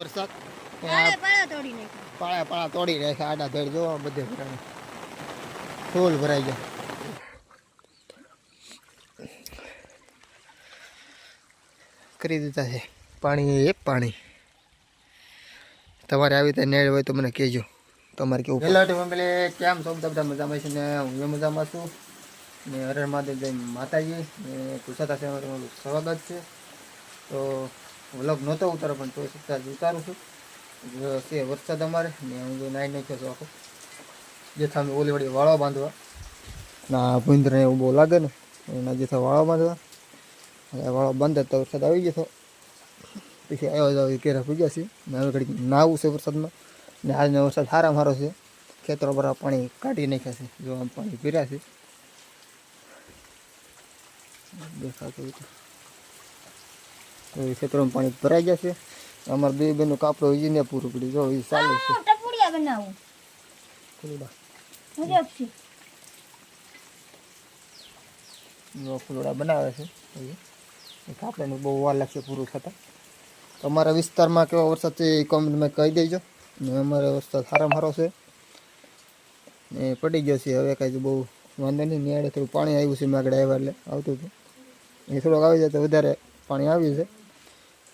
વરસાદ? પાળે પાળે તોડી નાખ્યું. પાળા પાળા તોડી રાખ્યા આડા ધડ જો બધે ભરાય. ફૂલ ભરાઈ ગયા. કરી દીધા છે. પાણી એ પાણી. તમારે આવી રીતે નેળ હોય તો મને કહેજો. તમારે કેવું હેલો ફેમિલી કેમ છો? બધા મજામાં છે ને હું એ મજામાં છું. ને હરણ મહાદેવ જય માતાજી ને છે સ્વાગત છે. તો વ્લોગ નહોતો ઉતારો પણ તો છતાં જ ઉતારું છું. જો છે વરસાદ અમારે, ને હું જો નાઈ નાખ્યો છું આખો. જેથા અમે ઓલી વળી વાળો બાંધવા. ના ભૂંદરને બહુ લાગે ને, એના જેથા વાળો બાંધવા. વાળો બંધ તો વરસાદ આવી ગયો પછી આવ્યો જાવ કેરા પૂજ્યા છે. ને હવે ઘડી નાવું છે વરસાદમાં. ને આજનો વરસાદ સારા મારો છે. ખેતરો પર પાણી કાઢી નાખ્યા છે. જો આમ પાણી પીર્યા છે. દેખાતું હોય તો તો. એ ખેતરોમાં પાણી ભરાઈ ગયા છે અમારે બે બેનું કાપડું હજી ને પૂરું પડ્યું જો એ ચાલુ છે. ટપુડિયા બનાવું. ફૂલડા જો ફૂલડા બનાવે છે. એ બહુ વાર લાગશે પૂરું થતાં. તમારા વિસ્તારમાં કેવો વરસાદ છે એ કોમેન્ટમાં કહી દેજો. ને અમારે વરસાદ સારા સારો છે. ને પડી ગયો છે. હવે કાંઈ બહુ વાંધો નહીં. નિયાળે થોડું પાણી આવ્યું છે માગડે આવ્યા એટલે આવતું હતું. એ થોડોક આવી જાય તો વધારે પાણી આવ્યું છે.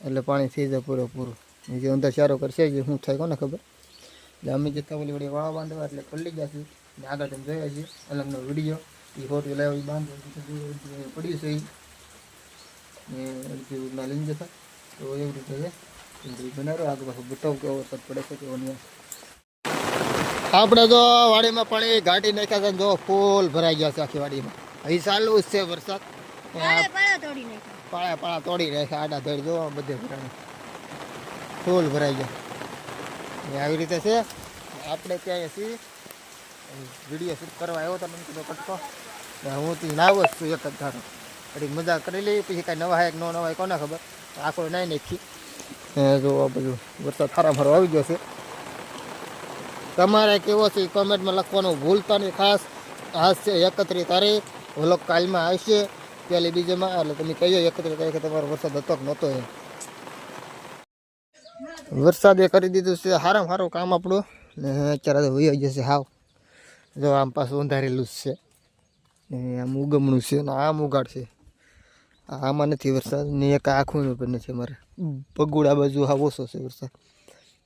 એટલે પાણી થઈ જાય પૂરેપૂરું. જે અંદર ચારો કરશે જે, શું થાય કોને ખબર? એટલે અમે જતા ઓલી વળી વાળા બાંધવા, એટલે પડી ગયા છીએ. ને આગળ તમે જોયા છીએ, અલગનો વીડિયો. એ હોટ લાવી બાંધો પડ્યું છે એ અડધી લઈને જતા. તો એવી રીતે છે. એ બનાવ્યો. આગળ પાછું બતાવું કેવો વરસાદ પડે છે કેવો આપણે તો વાડીમાં પાણી ઘાટી નાખ્યા છે જો ફૂલ ભરાઈ ગયા છે આખી વાડીમાં. અહીં ચાલુ જ છે વરસાદ. પાળે પાળે તોડી નાખ્યું આડા ધડ જો બધે ભરાય ફૂલ ભરાઈ ગયા. આવી રીતે છે. આપણે ત્યાં છીએ. વીડિયો શૂટ કરવા આવ્યો હતો મને કીધો કટકો. હું તો નાવ જ છું એક જ ધારો. પછી મજા કરી લઈ પછી કાંઈ નવા એક ન નવાય કોને ખબર? આખો નાઈ નાખી જો આ બધું વરસાદ ખારા મારો આવી ગયો છે. તમારે કેવો છે કોમેન્ટમાં લખવાનું ભૂલતા નહીં. ખાસ આજ છે એકત્રીસ તારીખ. વ્લોગ કાલમાં આવશે. પહેલી બીજામાં એટલે તમે કહીએ એકત્રીસ તારીખે તમારો વરસાદ હતો કે નહોતો એમ. વરસાદે કરી દીધું છે સારામાં સારું કામ આપણું. ને અત્યારે તો વહી જશે હાવ. જો આમ પાછું અંધારેલું જ છે. ને આમ ઉગમણું છે, ને આમ ઉગાડ છે. આમાં નથી વરસાદ, ને એક આખું પણ નથી અમારે. પગુડા બાજુ હાવ ઓછો છે વરસાદ.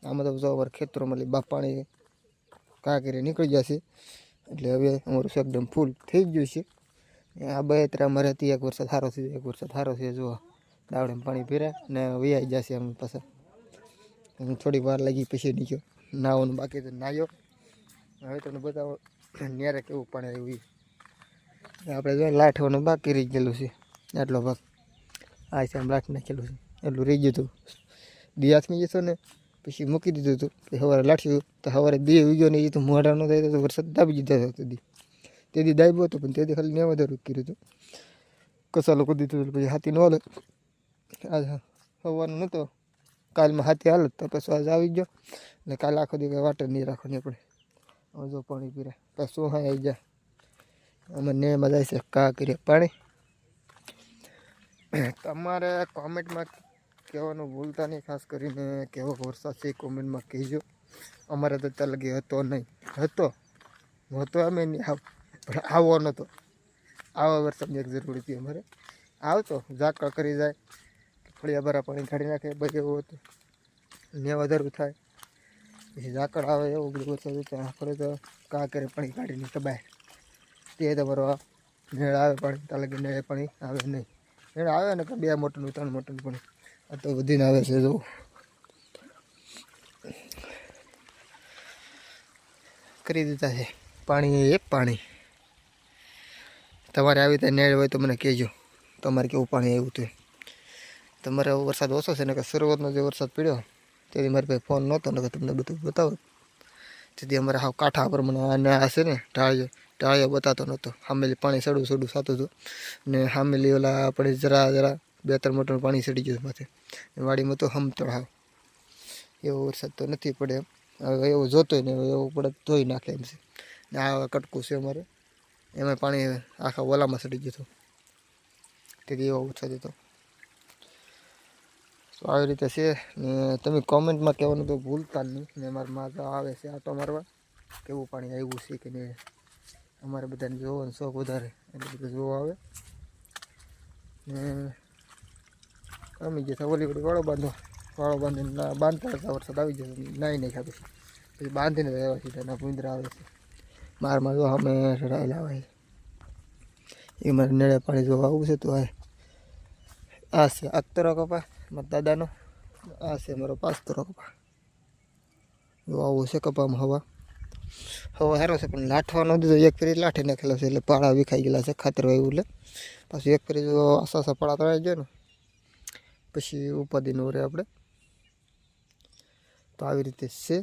આમાં તો જો અમારે ખેતરોમાં બા પાણી કા કરી નીકળી જશે એટલે હવે અમારું એકદમ ફૂલ થઈ ગયું છે. આ બે ત્રણ મરે હતી એક વરસાદ સારો છે એક વરસાદ સારો છે જો દાવડે પાણી પીર્યા ને વૈયાઈ જશે એમ પાછા. હું થોડી વાર લાગી પછી નીકળ્યો. નાવાનું બાકી તો નાહ્યો હવે તમને બતાવો, ન્યારે કેવું પાણી રહ્યું આપણે જો લાઠવાનું બાકી રહી ગયેલું છે. આટલો ભાગ. આ છે આમ લાઠ નાખેલું છે. એટલું રહી ગયું હતું. બી હાથમાં જતો ને, પછી મૂકી દીધું હતું. સવારે લાઠ્યું તો સવારે દી ઉગ્યો ને એ તો મોઢા ન થાય તો વરસાદ દાબી દીધા હતો દી તે દી દાબ્યો હતો, પણ તે દી ખાલી નેવા દર કર્યું હતું. કસાલો લોકો દીધું હતું, પછી હાથી ન હાલે. આજ હવાનું નહોતો કાલમાં હાથી હાલત તો પછી આજ આવી ગયો. ને કાલે આખો દી વાટર નહીં રાખવાની આપણે. હવે જો પાણી પીરે. પછી હા આવી જાય અમે ને મજા છે, કા કરીએ પાણી. તમારે કોમેન્ટમાં કહેવાનું ભૂલતા નહીં, ખાસ કરીને કેવો વરસાદ છે એ કોમેન્ટમાં કહેજો. અમારે તો ત્યાં લગી હતો નહીં. હતો. હતો અમે નહીં, આવ પણ આવો નહોતો આવા વરસાદની એક જરૂર હતી અમારે. આવતો, ઝાકળ કરી જાય, ફળિયા ભરા પાણી કાઢી નાખે બધું એવું હતું. ને વધારું થાય. પછી ઝાકળ આવે, એવું બધું વરસાદ હતો આપણે તો કા કરે પાણી કાઢીને દબાય તે તમારો નેળ આવે પાણી ત્યાં લગી નેળે પાણી આવે નહીં. નેળ આવે ને કે બે મોટરનું, ત્રણ મોટરનું પાણી. આ તો વધીને આવે છે જો કરી દીધા છે. પાણી એ પાણી. તમારે આવી રીતે નેળ હોય તો મને કહેજો. તમારે કેવું પાણી આવ્યું હતું તમારે વરસાદ ઓછો છે ને કે શરૂઆતનો જે વરસાદ પડ્યો તેથી મારી પાસે ફોન નહોતો ને તમને બધું બતાવો. તેથી અમારે હાવ કાંઠા પર મને આને આ છે ને, ઢાળિયો ઢાળિયો બતાતો નહોતો. સામેલી પાણી સડું સડું સાતું હતું. ને સામેલી ઓલા આપણે જરા જરા બે ત્રણ મોટરનું પાણી સડી ગયું માથે. વાડીમાં તો હમતળ હાવ. એવો વરસાદ તો નથી પડે એમ હવે એવો જોતોય ને એવો પડે ધોઈ નાખે એમ છે. ને આ કટકું છે અમારે. એમાં પાણી આખા ઓલામાં સડી ગયું હતું. તેથી એવો ઓછો હતો. તો આવી રીતે છે ને તમે કોમેન્ટમાં કહેવાનું તો ભૂલતા જ નહીં. ને અમારે માતા આવે છે આટો મારવા. કેવું પાણી આવ્યું છે કે નહીં? અમારે બધાને જોવાનો શોખ વધારે. એટલે બધું જોવા આવે. ને અમે જે ઓલી વળી વાળો બાંધો. વાળો બાંધીને બાંધતા હતા. વરસાદ આવી જશે નાહી નહીં ખાતું પછી. બાંધીને રહેવા સીધા ના ભૂંદરા આવે છે. મારમાં જો અમે ચડાયેલા હોય. એ મારે નળે પાણી જોવા આવું છે તો આ છે આતરો કપા, મારા દાદાનો. આ છે મારો પાસ્તરો કપા. જો આવું છે કપામાં હવા. હવા સારો છે, પણ લાઠવાનો દીધો. એક ફેરી લાઠી નાખેલો છે એટલે પાળા વિખાઈ ગયેલા છે, ખાતર વાવ્યું એટલે. પાછું એક ફેરી જો આસા પાળા તળાઈ જાય ને, પછી ઉપાધિનું રહે આપણે. તો આવી રીતે છે.